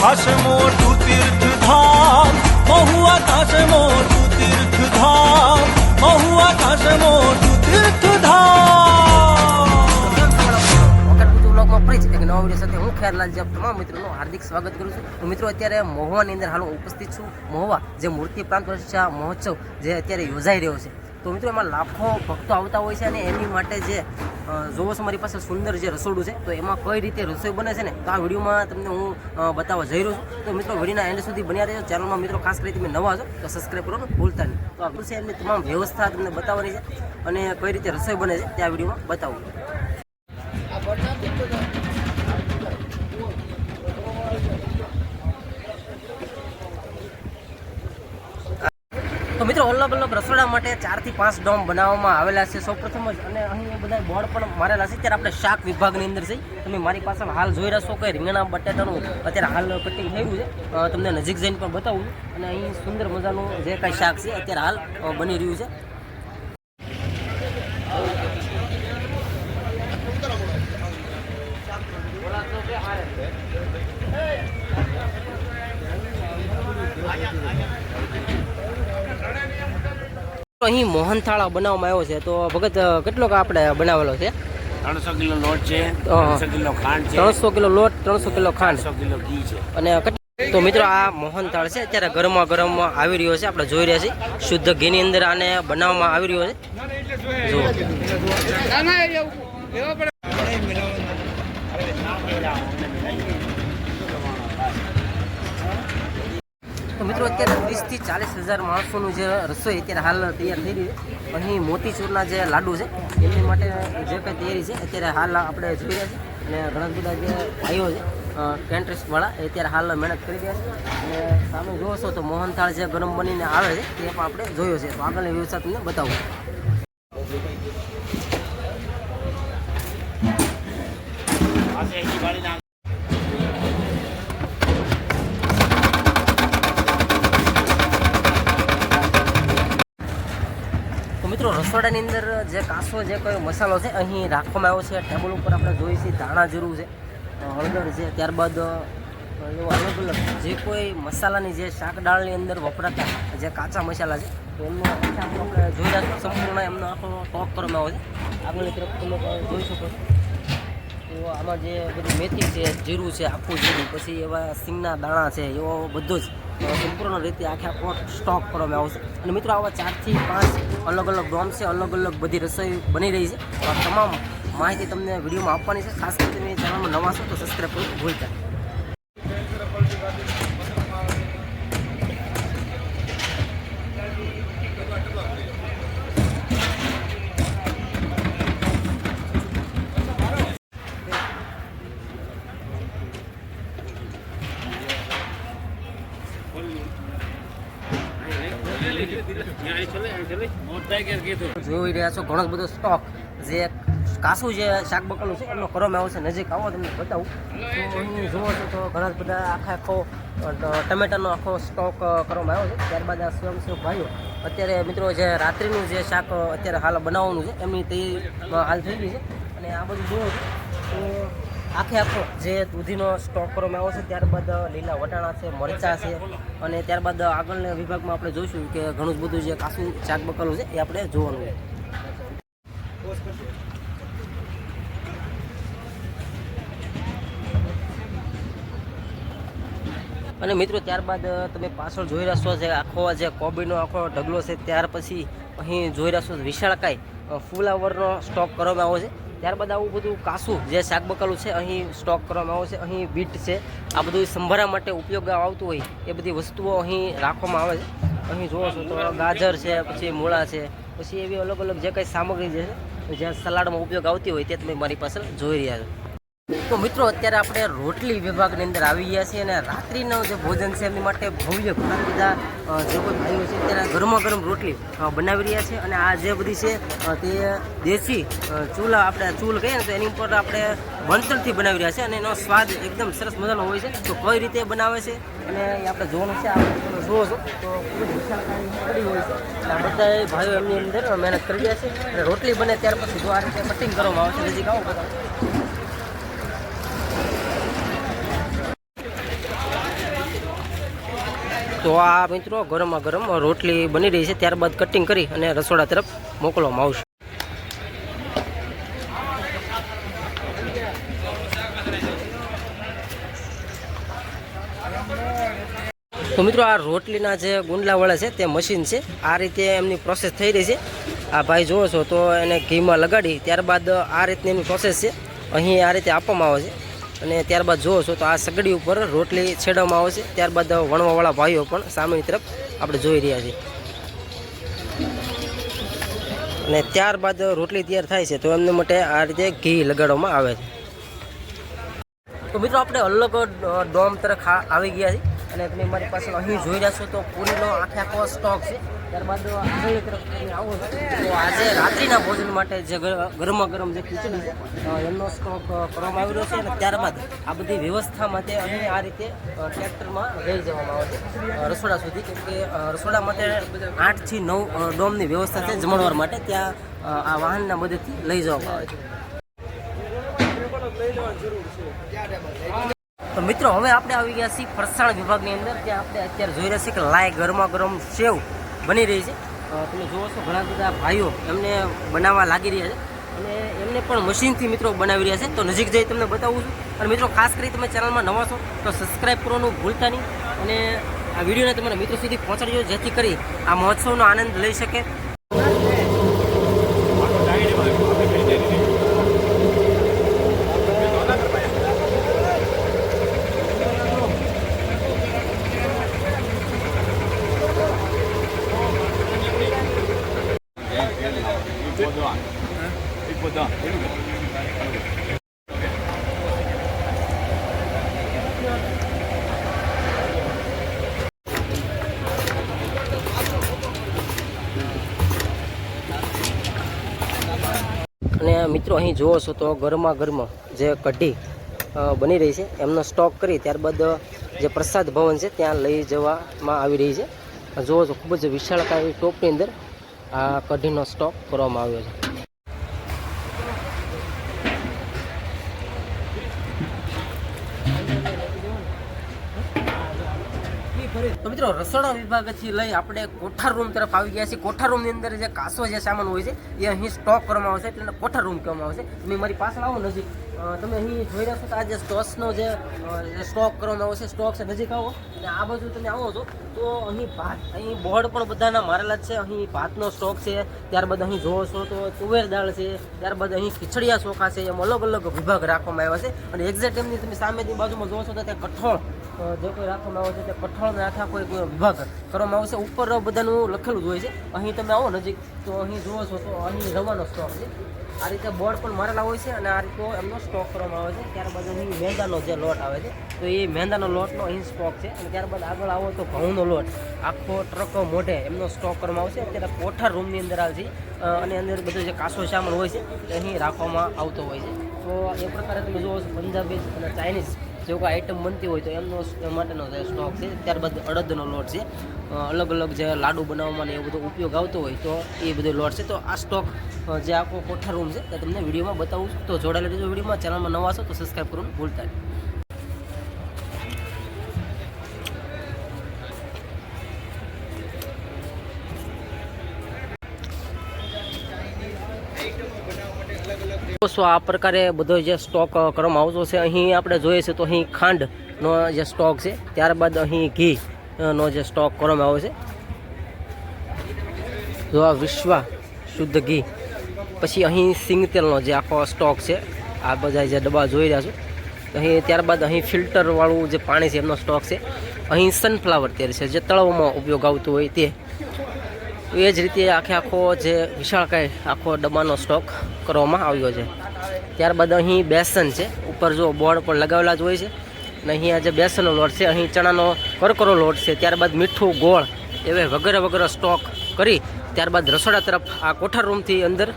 થશે મોટું તીર્થધામ મહુવા થશે મોટું તીર્થધામ મહુવા થશે મોટું તીર્થધામ ફરી એક નવા વીડિયો સાથે હું ખેરલાલજી આપ તમામ મિત્રોનું હાર્દિક સ્વાગત કરું છું. તો મિત્રો અત્યારે મહુવાની અંદર હાલ ઉપસ્થિત છું. મહુવા જે મૂર્તિ પ્રાંત વર્ષા મહોત્સવ જે અત્યારે યોજાઈ રહ્યો છે. તો મિત્રો એમાં લાખો ભક્તો આવતા હોય છે અને એની માટે જે જોવો છો મારી પાસે સુંદર જે રસોડું છે, તો એમાં કઈ રીતે રસોઈ બને છે ને, તો આ વિડીયોમાં તમને હું બતાવવા જઈ રહ્યો છું. તો મિત્રો વિડીયોના એન્ડ સુધી બન્યા રહેજો. ચેનલમાં મિત્રો, ખાસ કરી તમે નવા છો, તો સબસ્ક્રાઈબ કરવાનું ભૂલતા નહીં. તો આ એમની તમામ વ્યવસ્થા તમને બતાવવાની છે અને કઈ રીતે રસોઈ બને છે તે આ વિડીયોમાં બતાવું તો મિત્રો, અલગ અલગ રસોડા માટે ચારથી પાંચ ડોમ બનાવવામાં આવેલા છે. સૌપ્રથમ જ, અને અહીં બધા બોર્ડ પણ મારેલા છે. ત્યારે આપણે શાક વિભાગની અંદર છે તમે મારી પાછળ હાલ જોઈ રહ્યા છો કે રીંગણા, બટાટાનું અત્યારે હાલ કટિંગ થયું છે. તમને નજીક જઈને પણ બતાવું અને અહીં સુંદર મજાનું જે કાંઈ શાક છે, અત્યારે હાલ બની રહ્યું છે. તો અહીં મોહનથાળા બનાવવામાં આવ્યો છે. તો ભગત કેટલો કેટલોક આપણે બનાવેલો છે? ત્રણસો કિલો લોટ છે ત્રણસો કિલો ખાંડ છે ત્રણસો કિલો લોટ ત્રણસો કિલો ખાંડ. કિલો ઘી છે. અને તો મિત્રો આ મોહનથાળ છે અત્યારે ગરમા ગરમ આવી રહ્યો છે આપણે જોઈ રહ્યા છીએ. શુદ્ધ ઘીની અંદર આને બનાવવામાં આવી રહ્યો છે. જુઓ. મિત્રો, અત્યારે ત્રીસથી ચાલીસ હજાર માણસોનું જે રસોઈ અત્યારે હાલ તૈયાર થઈ રહી છે. અહીં મોતીચૂરના જે લાડુ છે એમની માટે જે કંઈ તૈયારી છે, અત્યારે હાલ આપણે જોઈ રહ્યા છીએ. અને ઘણા બધા જે ભાઈઓ છે કેન્ટ્રિસ્ટવાળા એ અત્યારે હાલ મહેનત કરી રહ્યા છે. અને સામે જોવો છો તો મોહનથાળ જે ગરમ બનીને આવે છે, તે પણ આપણે જોયો છે. તો આગળની વ્યવસ્થા તમને બતાવું. રસોડાની અંદર જે કાસો, જે કોઈ મસાલો છે, અહીં રાખવામાં આવ્યો છે. ટેબલ ઉપર આપણે જોઈએ છીએ ધાણા જરૂર છે હળદર છે. ત્યારબાદ અલગ અલગ જે કોઈ મસાલાની જે શાક દાળની અંદર વપરાતા જે કાચા મસાલા છે એમનો આપણે જોઈ રહ્યા સંપૂર્ણ એમનો આખો ટોક કરવામાં આવે છે. આગળની તરફ તમે જોઈ શકો તો આમાં જે બધું મેથી છે, જીરું છે, આખું જીરું, પછી એવા સિંગના દાણા છે, એવો બધું જ સંપૂર્ણ રીતે આખા આખો સ્ટોક કરવામાં આવશે. અને મિત્રો, આવા ચારથી પાંચ અલગ અલગ ડોમ છે અલગ અલગ બધી રસોઈ બની રહી છે. તમામ માહિતી તમને વિડીયોમાં આપવાની છે. ખાસ કરીને ચેનલમાં નવા છો તો સબસ્ક્રાઈબ કરવું ભૂલતા નહીં. જોઈ રહ્યા છો ઘણો બધો સ્ટોક જે કાસું જે શાક બકલું છે, એમનો કરવામાં આવશે નજીક આવો તમને બતાવું. તો અહીં જુઓ છો તો ઘણા બધા આખા આખો ટમેટાનો આખો સ્ટોક કરવામાં આવ્યો છે. ત્યારબાદ આ સ્વયંસેવક ભાઈઓ, અત્યારે મિત્રો જે રાત્રિનું જે શાક અત્યારે હાલ બનાવવાનું છે, એમની તૈયારી હાલ થઈ ગઈ છે. અને આ બધું જુઓ તો આખે આખો જે દૂધીનો સ્ટોક કરવામાં આવ્યો છે, ત્યારબાદ લીલા વટાણા છે, મરચાં છે અને ત્યારબાદ આગળના વિભાગમાં આપણે જોઈશું કે ઘણું જ બધું જે કાસું ચાક બકલું છે, એ આપણે જોવાનું છે. અને મિત્રો, ત્યારબાદ તમે પાછળ જોઈ રહ્યા છો જે આખો જે કોબીનો આખો ઢગલો છે, ત્યાર પછી અહીં જોઈ રહ્યા છો વિશાળકાય ફુલાવરનો સ્ટોક કરવામાં આવ્યો છે. ત્યારબાદ આવું બધું કાસું જે શાક બકાલું છે, અહીં સ્ટોક કરવામાં આવે છે, અહીં બીટ છે. આ બધું સંભારા માટે ઉપયોગ આવતું હોય એ બધી વસ્તુઓ અહીં રાખવામાં આવે છે. અહીં જોવો છો તો ગાજર છે, પછી મૂળા છે, પછી એવી અલગ અલગ જે કંઈ સામગ્રી જે છે જ્યાં સલાડમાં ઉપયોગ આવતી હોય તે તમે મારી પાસે જોઈ રહ્યા છો. તો મિત્રો, અત્યારે આપણે રોટલી વિભાગની અંદર આવી ગયા છીએ અને રાત્રિનું જે ભોજન છે એમની માટે ભવ્ય ઘણા બધા જે કોઈ ભાઈઓ છે, અત્યારે ગરમા ગરમ રોટલી બનાવી રહ્યા છે. અને આ જે બધી છે તે દેશી ચૂલા, આપણે ચૂલ કહીએ ને, તો એની ઉપર આપણે બણતરથી બનાવી રહ્યા છે અને એનો સ્વાદ એકદમ સરસ મજાનો હોય છે. તો કઈ રીતે બનાવે છે? અને આપણે જોવાનું છે આપણે જુઓ છો. તો કઢી હોય છે. અને બધા ભાઈઓ એમની અંદર મહેનત કરી રહ્યા છે. અને રોટલી બને ત્યાર પછી જો આ રીતે કટિંગ કરવામાં આવે છે નજીક આવો બધા તો આ મિત્રો ગરમા ગરમ રોટલી બની રહી છે. ત્યારબાદ કટિંગ કરી અને રસોડા તરફ મોકલવામાં આવશે. તો મિત્રો આ રોટલીના જે ગુંડલાવાળા છે તે મશીન છે. આ રીતે એમની પ્રોસેસ થઈ રહી છે. આ ભાઈ જુઓ છો તો એને ઘીમાં લગાડી ત્યારબાદ આ રીતની એમની પ્રોસેસ છે. અહીં આ રીતે આપવામાં આવે છે. અને ત્યારબાદ જોવો છો તો આ સગડી ઉપર રોટલી છેડવામાં આવે છે. ત્યારબાદ વણવાવાળા ભાઈઓ પણ સામેની તરફ આપણે જોઈ રહ્યા છીએ અને ત્યારબાદ રોટલી તૈયાર થાય છે તો એમને માટે આ રીતે ઘી લગાડવામાં આવે છે. તો મિત્રો, આપણે અલગ ડોમ તરફ આવી ગયા છીએ. અને તમે મારી પાસે અહીં જોઈ રહ્યા છો તો પૂરીનો આખે આખો સ્ટોક છે. ત્યારબાદ આગળની તરફ આવો તો આજે રાત્રિના ભોજન માટે જે ગરમા ગરમ જે ખીચડી એમનો સ્ટોક કરવામાં આવી રહ્યો છે અને ત્યારબાદ આ બધી વ્યવસ્થા માટે અહીં આ રીતે ટ્રેક્ટરમાં લઈ જવામાં આવે છે. રસોડા સુધી કેમ કે રસોડા માટે આઠથી નવ ડોમની વ્યવસ્થા છે જમણવાર માટે. ત્યાં આ વાહનના મદદથી લઈ જવામાં આવે છે. તો મિત્રો, હવે આપણે આવી ગયા છીએ ફરસાણ વિભાગની અંદર, ત્યાં આપણે અત્યારે જોઈ રહ્યા છીએ કે લાય ગરમા ગરમ સેવ બની રહી છે. તમે જુઓ છો, ઘણા બધા ભાઈઓ એમને બનાવવા લાગી રહ્યા છે. અને એમને પણ મશીનથી મિત્રો બનાવી રહ્યા છે. તો નજીક જઈ તમને બતાવું છું. અને મિત્રો, ખાસ કરી તમે ચેનલમાં નવા છો, તો સબસ્ક્રાઈબ કરવાનું ભૂલતા નહીં. અને આ વિડીયોને તમારા મિત્રો સુધી પહોંચાડજો, જેથી કરી આ મહોત્સવનો આનંદ લઈ શકે. અને મિત્રો અહીં જુઓ છો તો ગરમા ગરમ જે કઢી બની રહી છે, એમનો સ્ટોક કરી ત્યારબાદ જે પ્રસાદ ભવન છે ત્યાં લઈ જવામાં આવી રહી છે. જુઓ છો, ખૂબ જ વિશાળકાય ટોપની અંદર આ કઢીનો સ્ટોક કરવામાં આવ્યો છે. તો મિત્રો, રસોડા વિભાગથી લઈ આપણે કોઠાર રૂમ તરફ આવી ગયા છીએ. કોઠાર રૂમની અંદર જે કાસો જે સામાન હોય છે, એ અહીં સ્ટોક કરવામાં આવશે. એટલે કોઠાર રૂમ કહેવામાં આવશે. તમે મારી પાછળ આવો નજીક. તમે અહીં જોઈ રહ્યા છો આ જે સ્ટોક્સનો જે સ્ટોક કરવામાં આવશે સ્ટોક છે, નજીક આવો. અને આ બાજુ તમે આવો છો, તો અહીં ભાત, અહીં બોર્ડ પણ બધાના મારેલા જ છે. અહીં ભાતનો સ્ટોક છે, ત્યારબાદ અહીં જોવો છો તો તુવેર દાળ છે, ત્યારબાદ અહીં ખીચડિયા ચોખા છે. એમ અલગ અલગ વિભાગ રાખવામાં આવ્યા છે. અને એક્ઝેક્ટ એમની તમે સામેની બાજુમાં જોવો છો તો ત્યાં કઠોળ જે કોઈ રાખવામાં આવે છે તે કઠોળના આખા કોઈ વિભાગ. કરવામાં આવશે. ઉપર બધાનું લખેલું જ હોય છે. અહીં તમે આવો નજીક. તો અહીં જુઓ છો તો અહીં રવાનો સ્ટોક છે. આ રીતે બોર્ડ પણ મારેલા હોય છે અને આ રીતે એમનો સ્ટોક કરવામાં આવે છે. ત્યારબાદ અહીં મેંદાનો જે લોટ આવે છે, તો એ મેંદાનો લોટનો અહીં સ્ટોક છે. અને ત્યારબાદ આગળ આવો તો ઘઉંનો લોટ. આખો ટ્રક મોઢે એમનો સ્ટોક કરવામાં આવશે. અત્યારે કોઠાર રૂમની અંદર આવે છે. અને અંદર બધું જે કાસો સામાન હોય છે તે અહીં રાખવામાં આવતો હોય છે. તો એ પ્રકારે તમે જુઓ પંજાબી અને ચાઇનીઝ. જો કોઈ આઈટમ બનતી હોય તો એમનો માટેનો જે સ્ટોક છે, ત્યારબાદ અડદનો લોટ છે. અલગ અલગ જે લાડુ બનાવવામાં એવું બધો ઉપયોગ આવતો હોય તો એ બધો લોટ છે. તો આ સ્ટોક જે આખો કોઠા રૂમ છે, તે તમને વિડીયોમાં બતાવું તો જોડાયેલા રહેજો વિડીયોમાં. ચેનલમાં નવા છો તો સબસ્ક્રાઈબ કરવાનું ભૂલતા નહીં. સો આ પ્રકારે બધો જે સ્ટોક કરવામાં આવતો છે, અહીં આપણે જોઈએ છે તો અહીં ખાંડનો જે સ્ટોક છે, ત્યારબાદ અહીં ઘી નો જે સ્ટોક કરવામાં આવે છે. જો આ વિશ્વા શુદ્ધ ઘી. પછી અહીં સિંગ તેલનો જે આખો સ્ટોક છે, આ બધા જે ડબ્બા જોઈ રહ્યા છો. અહીં ત્યારબાદ અહીં ફિલ્ટરવાળું જે પાણી છે એમનો સ્ટોક છે. અહીં સનફ્લાવર તેલ છે, જે તળવામાં ઉપયોગ આવતું હોય તે. એ જ રીતે આખે આખો જે વિશાળકાય આખો ડબ્બાનો સ્ટોક કરવામાં આવ્યો છે. ત્યારબાદ અહીં બેસન છે. ઉપર જો બોર્ડ પણ લગાવેલા જ હોય છે. અને અહીંયા જે બેસનનો લોટ છે, અહીં ચણાનો કરકરો લોટ છે. ત્યારબાદ મીઠું ગોળ એવે વગેરે વગેરે સ્ટોક કરી ત્યારબાદ રસોડા તરફ આ કોઠાર રૂમથી અંદર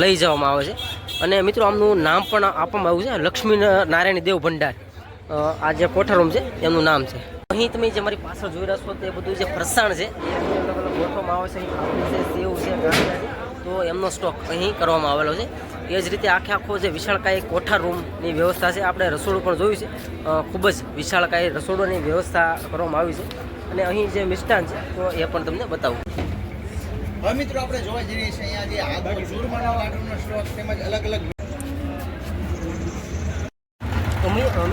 લઈ જવામાં આવે છે. અને મિત્રો આમનું નામ પણ આપવામાં આવ્યું છે. લક્ષ્મી નારાયણ દેવ ભંડાર. આ જે કોઠાર રૂમ છે, એમનું નામ છે. અહીં તમે જે મારી પાછળ જોઈ રહ્યા છો તે બધું જે ફરસાણ છે ગોઠવવામાં આવે છે અહીં છે સેવ છે ગાંઠિયા છે તો એમનો સ્ટોક અહીં કરવામાં આવેલો છે. એ જ રીતે આખે આખો જે વિશાળકાય કોઠા રૂમની વ્યવસ્થા છે આપણે રસોડું પણ જોયું છે. ખૂબ જ વિશાળકાય રસોડાની વ્યવસ્થા કરવામાં આવી છે. અને અહીં જે મિષ્ટાન છે તો એ પણ તમને બતાવું. હવે મિત્રો આપણે જોવા જઈ રહ્યા છીએ અહીંયા જે આદુ ચૂરમાના લાડુનો સ્ટોક તેમજ અલગ અલગ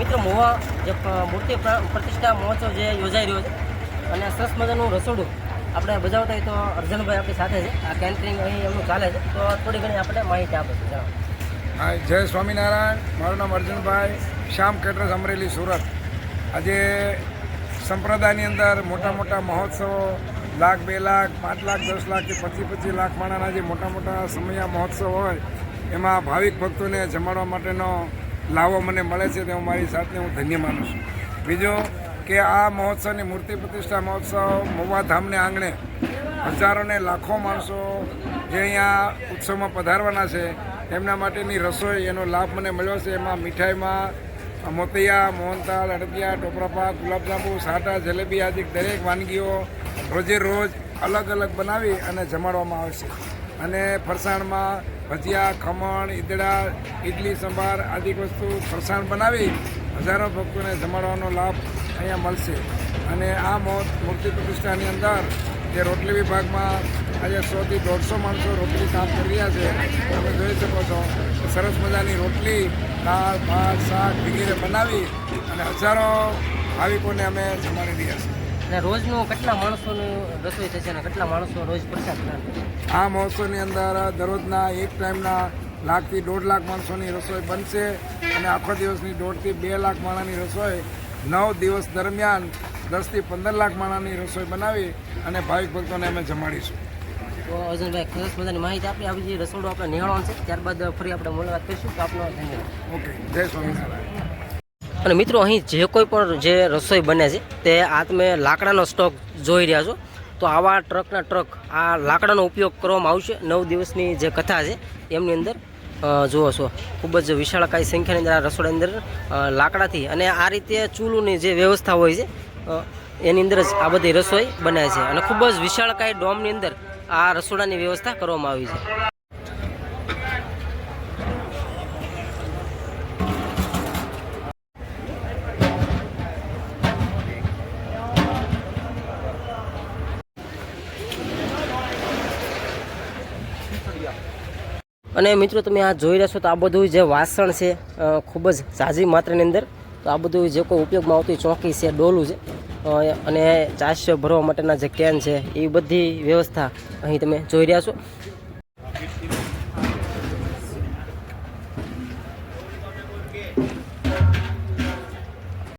મિત્રો મોવા જે મૂર્તિ પ્રતિષ્ઠા મહોત્સવ જે યોજાઈ રહ્યો છે અને સરસ મજાનું રસોડું આપણે બજાવતા હોય તો અર્જનભાઈ આપણી સાથે છે. આ કેન્ટરિંગ અહીં એમનું ચાલે છે. તો થોડી ઘણી આપણે માહિતી આપે છે. હા, જય સ્વામિનારાયણ. મારું નામ અર્જુનભાઈ. શ્યામ કેટરસ અમરેલી, સુરત. આજે સંપ્રદાયની અંદર મોટા મોટા મહોત્સવો, લાખ, બે લાખ, પાંચ લાખ, દસ લાખ કે પચીસ પચીસ લાખ માણાના જે મોટા મોટા સમયા મહોત્સવ હોય, એમાં ભાવિક ભક્તોને જમાડવા માટેનો લાવો મને મળે છે, તે હું મારી સાથે હું ધન્ય માનું છું. બીજું કે આ મહોત્સવની મૂર્તિ પ્રતિષ્ઠા મહોત્સવ મહુવા ધામને આંગણે હજારો ને લાખો માણસો જે અહીંયા ઉત્સવમાં પધારવાના છે, એમના માટેની રસોઈ, એનો લાભ મને મળ્યો છે. એમાં મીઠાઈમાં મોતિયા મોહનતાલ અડદિયા ટોપરાપાક ગુલાબજાંબુ, સાટા, જલેબી આદિ દરેક વાનગીઓ રોજે રોજ અલગ અલગ બનાવી અને જમાડવામાં આવશે અને ફરસાણમાં ભજીયા, ખમણ, ઈદડા ઇડલી સંભાર આદિ વસ્તુ ફરસાણ બનાવી હજારો ભક્તોને જમાડવાનો લાભ અહીંયા મળશે. અને આ મૂર્તિ પ્રતિષ્ઠાની અંદર જે રોટલી વિભાગમાં આજે સોથી દોઢસો માણસો રોટલી કામ કરી રહ્યા છે તમે જોઈ શકો છો સરસ મજાની રોટલી દાળ ભાત શાક વગેરે બનાવી અને હજારો ભાવિકોને અમે જમાડી રહ્યા છીએ અને રોજનું કેટલા માણસોનું રસોઈ થશે અને કેટલા માણસો રોજ પ્રસાદ આ મહોત્સવની અંદર દરરોજના એક ટાઈમના લાખથી દોઢ લાખ માણસોની રસોઈ બનશે અને આખો દિવસની દોઢથી બે લાખ માણાની રસોઈ નવ દિવસ દરમિયાન દસથી પંદર લાખ માણાની રસોઈ બનાવી અને ભાવિક ભક્તોને અમે જમાડીશું. તો અર્જુનભાઈ સરસ મજાની માહિતી આપી. આવી જે રસોડું આપણે નિહાળવાનું છે ત્યારબાદ ફરી આપણે મુલાકાત કરીશું. તો આપનો ધન્યવાદ. ઓકે જય સ્વામિનારાયણ. અને મિત્રો અહીં જે કોઈ પણ જે રસોઈ બને છે તે આ તમે લાકડાનો સ્ટોક જોઈ રહ્યા છો. તો આવા ટ્રકના ટ્રક આ લાકડાનો ઉપયોગ કરવામાં આવશે. નવ દિવસની જે કથા છે એમની અંદર જુઓ છો. ખૂબ જ વિશાળકાય સંખ્યાની અંદર આ રસોડાની અંદર લાકડાથી અને આ રીતે ચૂલુની જે વ્યવસ્થા હોય છે એની અંદર જ આ બધી રસોઈ બને છે. અને ખૂબ જ વિશાળકાય ડોમની અંદર આ રસોડાની વ્યવસ્થા કરવામાં આવી છે. અને મિત્રો તમે આ જોઈ રહ્યા છો તો આ બધું જે વાસણ છે ખૂબ જ ઝાઝી માત્રાની અંદર, તો આ બધું જે કોઈ ઉપયોગમાં આવતી ચોકી છે, ડોલું છે અને ચાસ ભરવા માટેના જે કેન છે, એ બધી વ્યવસ્થા અહીં તમે જોઈ રહ્યા છો.